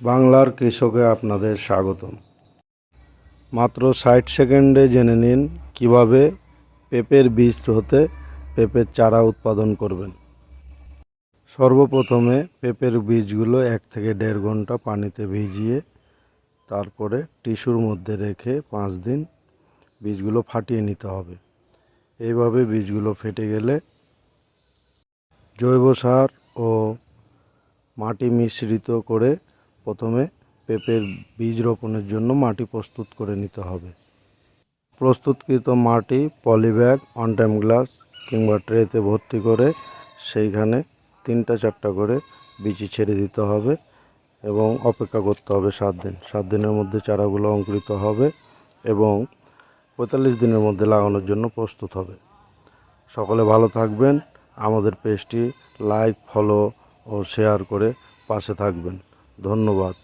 বাংলার কৃষকে আপনাদের স্বাগতম। মাত্র ষাট সেকেন্ডে জেনে নিন কীভাবে পেঁপের বীজ হতে পেঁপের চারা উৎপাদন করবেন। সর্বপ্রথমে পেঁপের বীজগুলো এক থেকে দেড় ঘণ্টা পানিতে ভিজিয়ে তারপরে টিস্যুর মধ্যে রেখে পাঁচ দিন বীজগুলো ফাটিয়ে নিতে হবে। এইভাবে বীজগুলো ফেটে গেলে জৈব সার ও মাটি মিশ্রিত করে প্রথমে পেঁপের বীজ রোপণের জন্য মাটি প্রস্তুত করে নিতে হবে। প্রস্তুতকৃত মাটি, পলিব্যাগ অন টাইম গ্লাস কিংবা ট্রেতে ভর্তি করে সেইখানে তিনটা চারটা করে বিচি ছেড়ে দিতে হবে এবং অপেক্ষা করতে হবে সাত দিন। সাত দিনের মধ্যে চারাগুলো অঙ্কুরিত হবে এবং পঁয়তাল্লিশ দিনের মধ্যে লাগানোর জন্য প্রস্তুত হবে। সকলে ভালো থাকবেন। আমাদের পেজটি লাইক, ফলো ও শেয়ার করে পাশে থাকবেন। ধন্যবাদ।